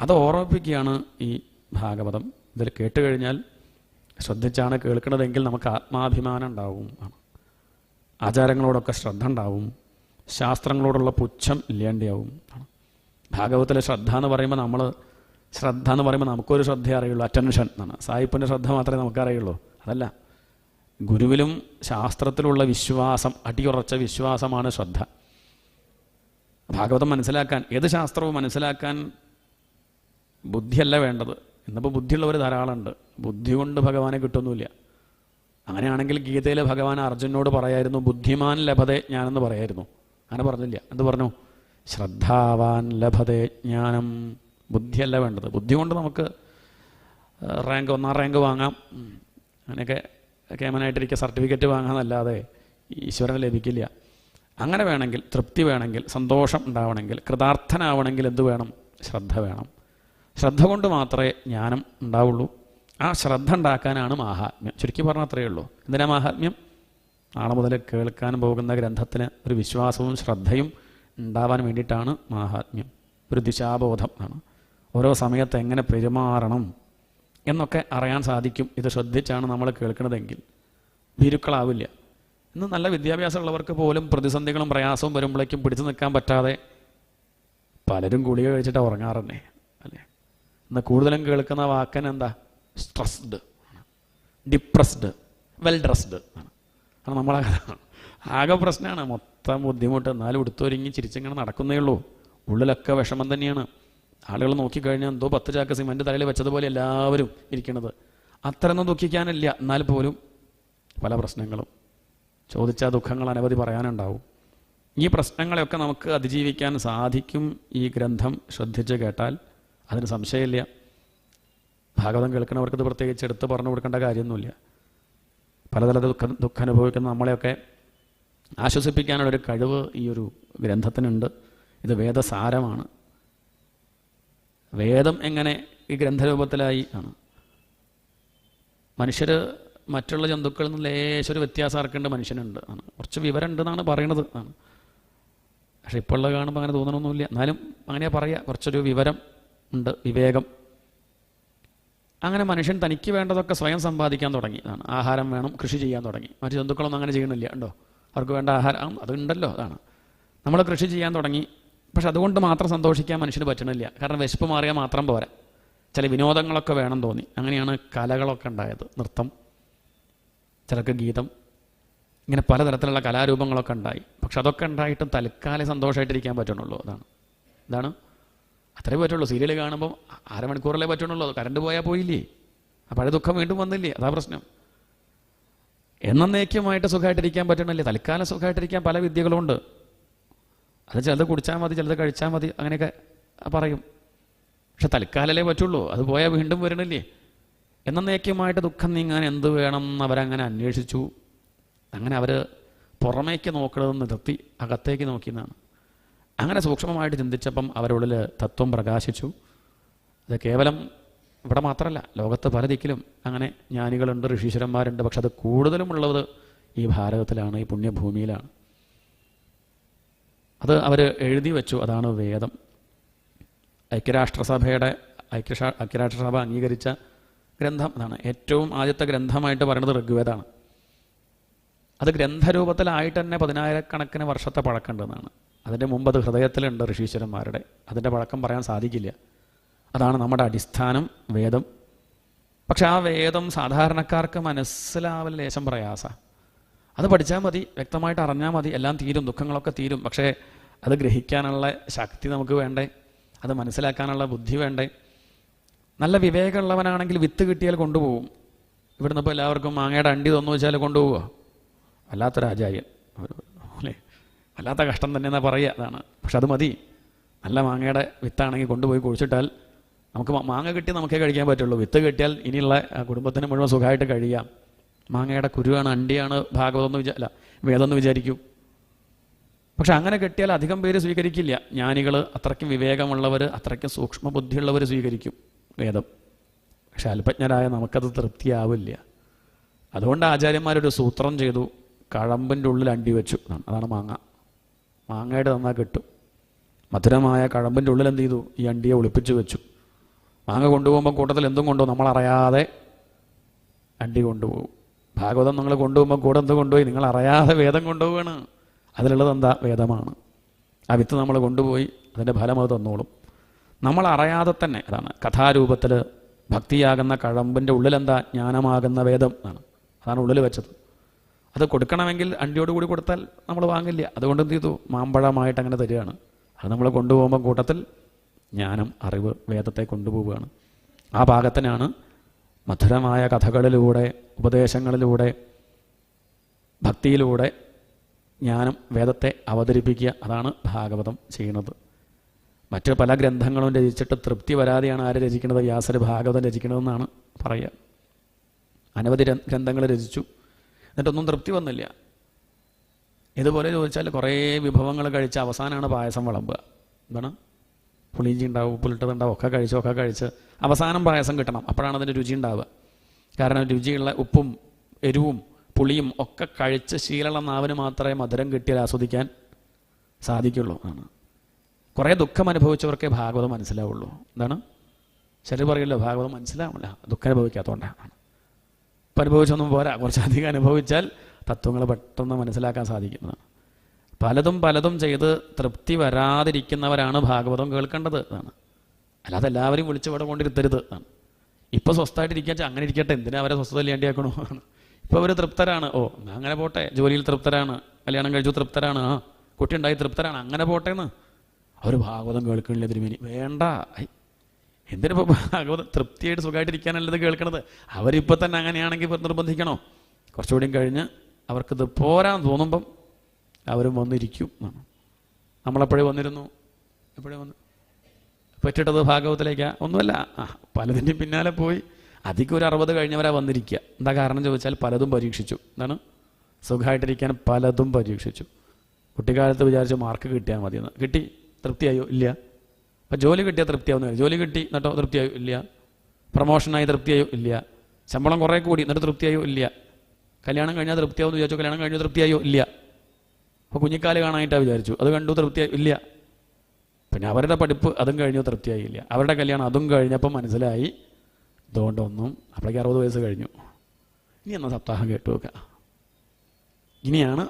അത് ഓർമ്മിപ്പിക്കുകയാണ് ഈ ഭാഗവതം. ഇതിൽ കേട്ട് കഴിഞ്ഞാൽ ശ്രദ്ധിച്ചാണ് കേൾക്കുന്നതെങ്കിൽ നമുക്ക് ആത്മാഭിമാനം ഉണ്ടാവും. ആചാരങ്ങളോടൊക്കെ ശ്രദ്ധ ഉണ്ടാവും. ശാസ്ത്രങ്ങളോടുള്ള പുച്ഛം ഇല്ലേണ്ടിയാവും ആണ് ഭാഗവതത്തിലെ ശ്രദ്ധ എന്ന് പറയുമ്പോൾ നമ്മൾ ശ്രദ്ധ എന്ന് പറയുമ്പോൾ നമുക്കൊരു ശ്രദ്ധയെ അറിയുള്ളൂ അറ്റൻഷൻ എന്നാണ്. സായിപ്പിന്റെ ശ്രദ്ധ മാത്രമേ നമുക്കറിയുള്ളൂ. അതല്ല ഗുരുവിലും ശാസ്ത്രത്തിലുള്ള വിശ്വാസം അടിയുറച്ച വിശ്വാസമാണ് ശ്രദ്ധ. ഭാഗവതം മനസ്സിലാക്കാൻ ഏത് ശാസ്ത്രവും മനസ്സിലാക്കാൻ ബുദ്ധിയല്ല വേണ്ടത്. ഇന്നിപ്പോൾ ബുദ്ധിയുള്ളവർ ധാരാളമുണ്ട്. ബുദ്ധി കൊണ്ട് ഭഗവാനെ കിട്ടുന്നില്ല അങ്ങനെയാണെങ്കിൽ ഗീതയിലെ ഭഗവാൻ അർജുനോട് പറയായിരുന്നു ബുദ്ധിമാൻ ലഭതേ ജ്ഞാനെന്ന് പറയായിരുന്നു. അങ്ങനെ പറഞ്ഞില്ല. എന്ത് പറഞ്ഞു? ശ്രദ്ധാവാൻ ലഭതേ ജ്ഞാനം. ബുദ്ധിയല്ല വേണ്ടത്. ബുദ്ധി കൊണ്ട് നമുക്ക് റാങ്ക് ഒന്നാം റാങ്ക് വാങ്ങാം. അങ്ങനെയൊക്കെ കേമനായിട്ടിരിക്കുക സർട്ടിഫിക്കറ്റ് വാങ്ങാമെന്നല്ലാതെ ഈശ്വരന് ലഭിക്കില്ല. അങ്ങനെ വേണമെങ്കിൽ തൃപ്തി വേണമെങ്കിൽ സന്തോഷം ഉണ്ടാവണമെങ്കിൽ കൃതാർത്ഥനാവണമെങ്കിൽ എന്ത് വേണം? ശ്രദ്ധ വേണം. ശ്രദ്ധ കൊണ്ട് മാത്രമേ ജ്ഞാനം ഉണ്ടാവുള്ളൂ. ആ ശ്രദ്ധ ഉണ്ടാക്കാനാണ് മാഹാത്മ്യം. ചുരുക്കി പറഞ്ഞാൽ അത്രയേ ഉള്ളൂ. എന്തിനാ മാഹാത്മ്യം? നാളെ മുതൽ കേൾക്കാൻ പോകുന്ന ഗ്രന്ഥത്തിന് ഒരു വിശ്വാസവും ശ്രദ്ധയും ഉണ്ടാവാൻ വേണ്ടിയിട്ടാണ് മാഹാത്മ്യം. ഒരു ദിശാബോധം ആണ്. ഓരോ സമയത്ത് എങ്ങനെ പെരുമാറണം എന്നൊക്കെ അറിയാൻ സാധിക്കും. ഇത് ശ്രദ്ധിച്ചാണ് നമ്മൾ കേൾക്കുന്നതെങ്കിൽ. ഭീരുക്കളാവില്ല. ഇന്ന് നല്ല വിദ്യാഭ്യാസമുള്ളവർക്ക് പോലും പ്രതിസന്ധികളും പ്രയാസവും വരുമ്പോഴേക്കും പിടിച്ചു നിൽക്കാൻ പറ്റാതെ പലരും ഗുളിക കഴിച്ചിട്ട് ഉറങ്ങാറുണ്ടേ. അല്ലേ ഇന്ന് കൂടുതലും കേൾക്കുന്ന വാക്കന് എന്താ? സ്ട്രെസ്ഡ് ഡിപ്രസ്ഡ് വെൽ ഡ്രസ്ഡ് ആണ് ആണ് നമ്മളെ ആകെ പ്രശ്നമാണ്. മൊത്തം ബുദ്ധിമുട്ട്. എന്നാലും ഉടുത്തൊരുങ്ങി ചിരിച്ചിങ്ങനെ നടക്കുന്നേ ഉള്ളൂ. ഉള്ളിലൊക്കെ വിഷമം തന്നെയാണ്. ആളുകൾ നോക്കിക്കഴിഞ്ഞാൽ എന്തോ പത്ത് ചാക്ക സിമെന്റ് തലയിൽ വെച്ചതുപോലെ എല്ലാവരും ഇരിക്കുന്നത്. അത്രയൊന്നും ദുഃഖിക്കാനില്ല. എന്നാൽ പോലും പല പ്രശ്നങ്ങളും. ചോദിച്ച ദുഃഖങ്ങൾ അനവധി പറയാനുണ്ടാവും. ഈ പ്രശ്നങ്ങളെയൊക്കെ നമുക്ക് അതിജീവിക്കാൻ സാധിക്കും ഈ ഗ്രന്ഥം ശ്രദ്ധിച്ച് കേട്ടാൽ. അതിന് സംശയമില്ല. ഭാഗവതം കേൾക്കുന്നവർക്കത് പ്രത്യേകിച്ച് എടുത്ത് പറഞ്ഞു കൊടുക്കേണ്ട കാര്യമൊന്നുമില്ല. പലതര ദുഃഖ ദുഃഖം അനുഭവിക്കുന്ന നമ്മളെയൊക്കെ ആശ്വസിപ്പിക്കാനുള്ളൊരു കഴിവ് ഈ ഒരു ഗ്രന്ഥത്തിനുണ്ട്. ഇത് വേദസാരമാണ്. വേദം എങ്ങനെ ഈ ഗ്രന്ഥരൂപത്തിലായി ആണ് മനുഷ്യർ മറ്റുള്ള ജന്തുക്കളിൽ നിന്ന് ലേശൊരു വ്യത്യാസം ആർക്കേണ്ട മനുഷ്യനുണ്ട് ആണ് കുറച്ച് വിവരം ഉണ്ടെന്നാണ് പറയണത് ആണ് പക്ഷെ ഇപ്പോൾ ഉള്ള കാണുമ്പോൾ അങ്ങനെ തോന്നണമൊന്നുമില്ല എന്നാലും അങ്ങനെയാ പറയുക കുറച്ചൊരു വിവരം ഉണ്ട് വിവേകം. അങ്ങനെ മനുഷ്യൻ തനിക്ക് വേണ്ടതൊക്കെ സ്വയം സമ്പാദിക്കാൻ തുടങ്ങി. അതാണ് ആഹാരം വേണം കൃഷി ചെയ്യാൻ തുടങ്ങി. മറ്റു ജന്തുക്കളൊന്നും അങ്ങനെ ചെയ്യണില്ല ഉണ്ടോ അവർക്ക് വേണ്ട ആഹാരം അതുണ്ടല്ലോ അതാണ്. നമ്മൾ കൃഷി ചെയ്യാൻ തുടങ്ങി. പക്ഷെ അതുകൊണ്ട് മാത്രം സന്തോഷിക്കാൻ മനുഷ്യന് പറ്റണില്ല. കാരണം വിശപ്പ് മാറിയാൽ മാത്രം പോരാ. ചില വിനോദങ്ങളൊക്കെ വേണം തോന്നി. അങ്ങനെയാണ് കലകളൊക്കെ ഉണ്ടായത്. നൃത്തം ചിലർക്ക് ഗീതം ഇങ്ങനെ പലതരത്തിലുള്ള കലാരൂപങ്ങളൊക്കെ ഉണ്ടായി. പക്ഷെ അതൊക്കെ ഉണ്ടായിട്ടും തൽക്കാലം സന്തോഷമായിട്ടിരിക്കാൻ പറ്റണുള്ളൂ അതാണ്. ഇതാണ് അത്രേ പറ്റുള്ളൂ. സീരിയൽ കാണുമ്പോൾ അരമണിക്കൂറല്ലേ പറ്റണുള്ളൂ കറണ്ട് പോയാൽ പോയില്ലേ? ആ പഴയ ദുഃഖം വീണ്ടും വന്നില്ലേ? അതാ പ്രശ്നം. എന്നേക്കുമായിട്ട് സുഖമായിട്ടിരിക്കാൻ പറ്റണില്ലേ? തൽക്കാലം സുഖമായിട്ടിരിക്കാൻ പല വിദ്യകളുണ്ട്. അത് ചിലത് കുടിച്ചാൽ മതി ചിലത് കഴിച്ചാൽ മതി അങ്ങനെയൊക്കെ പറയും. പക്ഷെ തൽക്കാലല്ലേ പറ്റുള്ളൂ. അത് പോയാൽ വീണ്ടും വരണില്ലേ? എന്നേക്കുമായിട്ട് ദുഃഖം നീങ്ങാൻ എന്ത് വേണം എന്ന് അവരങ്ങനെ അന്വേഷിച്ചു. അങ്ങനെ അവർ പുറമേക്ക് നോക്കണതെന്ന് നിർത്തി അകത്തേക്ക് നോക്കിയെന്നാണ് അങ്ങനെ സൂക്ഷ്മമായിട്ട് ചിന്തിച്ചപ്പം അവരുള്ളിൽ തത്വം പ്രകാശിച്ചു. അത് കേവലം ഇവിടെ മാത്രമല്ല ലോകത്ത് പല ദിക്കിലും അങ്ങനെ ജ്ഞാനികളുണ്ട് ഋഷീശ്വരന്മാരുണ്ട് പക്ഷെ അത് കൂടുതലും ഉള്ളത് ഈ ഭാരതത്തിലാണ് ഈ പുണ്യഭൂമിയിലാണ്. അത് അവർ എഴുതി വെച്ചു അതാണ് വേദം. ഐക്യരാഷ്ട്രസഭയുടെ ഐക്യരാ ഐക്യരാഷ്ട്രസഭ അംഗീകരിച്ച ഗ്രന്ഥം അതാണ്. ഏറ്റവും ആദ്യത്തെ ഗ്രന്ഥമായിട്ട് പറയുന്നത് ഋഗ്വേദമാണ് അത് ഗ്രന്ഥരൂപത്തിലായിട്ട് തന്നെ പതിനായിരക്കണക്കിന് വർഷത്തെ പഴക്കമുണ്ടെന്നാണ്. അതിന്റെ മുമ്പ് അത് ഹൃദയത്തിലുണ്ട് ഋഷീശ്വരന്മാരുടെ. അതിന്റെ പഴക്കം പറയാൻ സാധിക്കില്ല. അതാണ് നമ്മുടെ അടിസ്ഥാനം വേദം. പക്ഷെ ആ വേദം സാധാരണക്കാർക്ക് മനസ്സിലാവൽ ലേശം പ്രയാസ. അത് പഠിച്ചാൽ മതി വ്യക്തമായിട്ട് അറിഞ്ഞാൽ മതി എല്ലാം തീരും ദുഃഖങ്ങളൊക്കെ തീരും. പക്ഷേ അത് ഗ്രഹിക്കാനുള്ള ശക്തി നമുക്ക് വേണ്ടേ? അത് മനസ്സിലാക്കാനുള്ള ബുദ്ധി വേണ്ടേ? നല്ല വിവേകമുള്ളവനാണെങ്കിൽ വിത്ത് കിട്ടിയാൽ കൊണ്ടുപോകും. ഇവിടുന്ന് ഇപ്പോൾ എല്ലാവർക്കും മാങ്ങയുടെ അണ്ടി തന്നു വെച്ചാൽ കൊണ്ടുപോവുക. വല്ലാത്തൊരാചാര്യൻ വല്ലാത്ത കഷ്ടം തന്നെ എന്നാ പറയുക. അതാണ്. പക്ഷെ അത് മതി. നല്ല മാങ്ങയുടെ വിത്താണെങ്കിൽ കൊണ്ടുപോയി കുഴിച്ചിട്ടാൽ നമുക്ക് മാങ്ങ കിട്ടി നമുക്കേ കഴിക്കാൻ പറ്റുള്ളൂ. വിത്ത് കിട്ടിയാൽ ഇനിയുള്ള കുടുംബത്തിന് മുഴുവൻ സുഖമായിട്ട് കഴിയാം. മാങ്ങയുടെ കുരുവാണ് അണ്ടിയാണ് ഭാഗവതം എന്ന് വിചാ അല്ല വേദമെന്ന് വിചാരിക്കൂ. പക്ഷെ അങ്ങനെ കിട്ടിയാൽ അധികം പേര് സ്വീകരിക്കില്ല. ജ്ഞാനികൾ അത്രയ്ക്കും വിവേകമുള്ളവർ അത്രയ്ക്കും സൂക്ഷ്മ ബുദ്ധിയുള്ളവർ സ്വീകരിക്കും വേദം. പക്ഷെ അല്പജ്ഞരായ നമുക്കത് തൃപ്തിയാവില്ല. അതുകൊണ്ട് ആചാര്യന്മാരൊരു സൂത്രം ചെയ്തു. കഴമ്പിന്റെ ഉള്ളിൽ അണ്ടി വെച്ചു. അതാണ് മാങ്ങ. മാങ്ങയുടെ തന്നാൽ കിട്ടും. മധുരമായ കഴമ്പിന്റെ ഉള്ളിൽ എന്ത് ചെയ്തു? ഈ അണ്ടിയെ ഒളിപ്പിച്ചു വെച്ചു. മാങ്ങ കൊണ്ടുപോകുമ്പോൾ കൂട്ടത്തിൽ എന്തും കൊണ്ടുപോകും? നമ്മളറിയാതെ അണ്ടി കൊണ്ടുപോകും. ഭാഗവതം നിങ്ങൾ കൊണ്ടുപോകുമ്പോൾ കൂടെ എന്ത് കൊണ്ടുപോയി? നിങ്ങൾ അറിയാതെ വേദം കൊണ്ടുപോവാണ് അതിലുള്ളത് എന്താ? വേദമാണ്. ആ വിത്ത് നമ്മൾ കൊണ്ടുപോയി അതിന്റെ ഫലം അത് തന്നോളും. നമ്മൾ അറിയാതെ തന്നെ അതാണ് കഥാരൂപത്തിൽ ഭക്തിയാകുന്ന കഴമ്പിന്റെ ഉള്ളിലെന്താ ജ്ഞാനമാകുന്ന വേദം എന്നാണ്. അതാണ് ഉള്ളിൽ വെച്ചത്. അത് കൊടുക്കണമെങ്കിൽ കൂടി കൊടുത്താൽ നമ്മൾ വാങ്ങില്ല. അതുകൊണ്ട് എന്ത് ചെയ്തു? മാമ്പഴമായിട്ട് അങ്ങനെ തരികയാണ്. അത് നമ്മൾ കൊണ്ടുപോകുമ്പോൾ കൂട്ടത്തിൽ ജ്ഞാനം അറിവ് വേദത്തെ കൊണ്ടുപോവുകയാണ്. ആ ഭാഗത്തിനാണ് മധുരമായ കഥകളിലൂടെ ഉപദേശങ്ങളിലൂടെ ഭക്തിയിലൂടെ ജ്ഞാനം വേദത്തെ അവതരിപ്പിക്കുക. അതാണ് ഭാഗവതം ചെയ്യുന്നത്. മറ്റ് പല ഗ്രന്ഥങ്ങളും രചിച്ചിട്ട് തൃപ്തി വരാതെയാണ് ആര് രചിക്കുന്നത്? വ്യാസർ ഭാഗവതം രചിക്കണമെന്നാണ് പറയുക. അനവധി ഗ്രന്ഥങ്ങൾ രചിച്ചു. എന്നിട്ടൊന്നും തൃപ്തി വന്നില്ല. ഇതുപോലെ ചോദിച്ചാൽ കുറേ വിഭവങ്ങൾ കഴിച്ച് അവസാനമാണ് പായസം വിളമ്പുക. എന്താണ്? പുളിയിഞ്ചി ഉണ്ടാവും ഉപ്പിലിട്ടതുണ്ടാവും ഒക്കെ കഴിച്ച് ഒക്കെ കഴിച്ച് അവസാനം പായസം കിട്ടണം. അപ്പോഴാണ് അതിന്റെ രുചി ഉണ്ടാവുക. കാരണം രുചിയുള്ള ഉപ്പും എരിവും പുളിയും ഒക്കെ കഴിച്ച് ശീലമുള്ള നാവിന് മാത്രമേ മധുരം കിട്ടിയാൽ ആസ്വദിക്കാൻ സാധിക്കുള്ളൂ ആണ് കുറേ ദുഃഖം അനുഭവിച്ചവർക്കേ ഭാഗവതം മനസ്സിലാവുള്ളൂ. എന്താണ്? ചിലർ പറയല്ലോ ഭാഗവതം മനസ്സിലാവില്ല. ദുഃഖം അനുഭവിക്കാത്തതുകൊണ്ടാണ്. ഇപ്പം അനുഭവിച്ചൊന്നും പോരാ. കുറച്ചധികം അനുഭവിച്ചാൽ തത്വങ്ങൾ പെട്ടെന്ന് മനസ്സിലാക്കാൻ സാധിക്കുന്നതാണ് പലതും പലതും ചെയ്ത് തൃപ്തി വരാതിരിക്കുന്നവരാണ് ഭാഗവതം കേൾക്കേണ്ടത് എന്നാണ്. അല്ലാതെ എല്ലാവരും വിളിച്ച് ഇവിടെ കൊണ്ടിരുത്തരുത് എന്നാണ്. ഇപ്പോൾ സ്വസ്ഥമായിട്ടിരിക്കുക അങ്ങനെ ഇരിക്കട്ടെ. എന്തിനാ അവരെ സ്വസ്ഥത ഇല്ലാണ്ടിയാക്കണോ ഇപ്പോൾ അവർ തൃപ്തരാണ്. ഓ അങ്ങനെ പോട്ടെ. ജോലിയിൽ തൃപ്തരാണ്. കല്യാണം കഴിച്ചു തൃപ്തരാണ്. ആ കുട്ടി ഉണ്ടായി തൃപ്തരാണ്. അങ്ങനെ പോട്ടെ എന്ന്. അവർ ഭാഗവതം കേൾക്കണില്ല തിരുമേനി. വേണ്ട. എന്തിനിപ്പോൾ ഭാഗവതം തൃപ്തിയായിട്ട് സുഖമായിട്ടിരിക്കാനല്ലത് കേൾക്കണത്? അവരിപ്പോൾ തന്നെ അങ്ങനെയാണെങ്കിൽ നിർബന്ധിക്കണോ? കുറച്ചുകൂടിയും കഴിഞ്ഞ് അവർക്കിത് പോരാൻ തോന്നുമ്പം അവരും വന്നിരിക്കും എന്നാണ്. നമ്മളെപ്പോഴേ വന്നിരുന്നു? എപ്പോഴേ വന്നു? പറ്റിട്ടത് ഭാഗവതത്തിലേക്കാണ് ഒന്നുമല്ല. ആ പലതിന്റെ പിന്നാലെ പോയി. അധികം ഒരു അറുപത് കഴിഞ്ഞവരാ വന്നിരിക്കുക. എന്താ കാരണം ചോദിച്ചാൽ പലതും പരീക്ഷിച്ചു. എന്താണ്? സുഖമായിട്ടിരിക്കാൻ പലതും പരീക്ഷിച്ചു. കുട്ടിക്കാലത്ത് വിചാരിച്ച് മാർക്ക് കിട്ടിയാൽ മതിയെന്ന്. കിട്ടി? തൃപ്തിയായോ? ഇല്ല. അപ്പം ജോലി കിട്ടിയാൽ തൃപ്തിയാവുന്ന ജോലി കിട്ടി എന്നിട്ടോ തൃപ്തിയായോ? ഇല്ല. പ്രൊമോഷനായി തൃപ്തിയായോ? ഇല്ല. ശമ്പളം കുറേ കൂടി എന്നിട്ട് തൃപ്തിയായോ? ഇല്ല. കല്യാണം കഴിഞ്ഞാൽ തൃപ്തിയാവുമെന്ന് വിചാരിച്ചു? കല്യാണം കഴിഞ്ഞാൽ തൃപ്തിയായോ? ഇല്ല. അപ്പോൾ കുഞ്ഞിക്കാൽ കാണാനായിട്ടാണ് വിചാരിച്ചു. അത് കണ്ടു തൃപ്തിയായി? ഇല്ല. പിന്നെ അവരുടെ പഠിപ്പ് അതും കഴിഞ്ഞു തൃപ്തിയായില്ല അവരുടെ കല്യാണം അതും കഴിഞ്ഞപ്പോൾ മനസ്സിലായി. ഇതുകൊണ്ടൊന്നും അപ്പോഴേക്ക് അറുപത് വയസ്സ് കഴിഞ്ഞു. ഇനി എന്നാ സപ്താഹം കേട്ടു നോക്കുക ഇനിയാണ്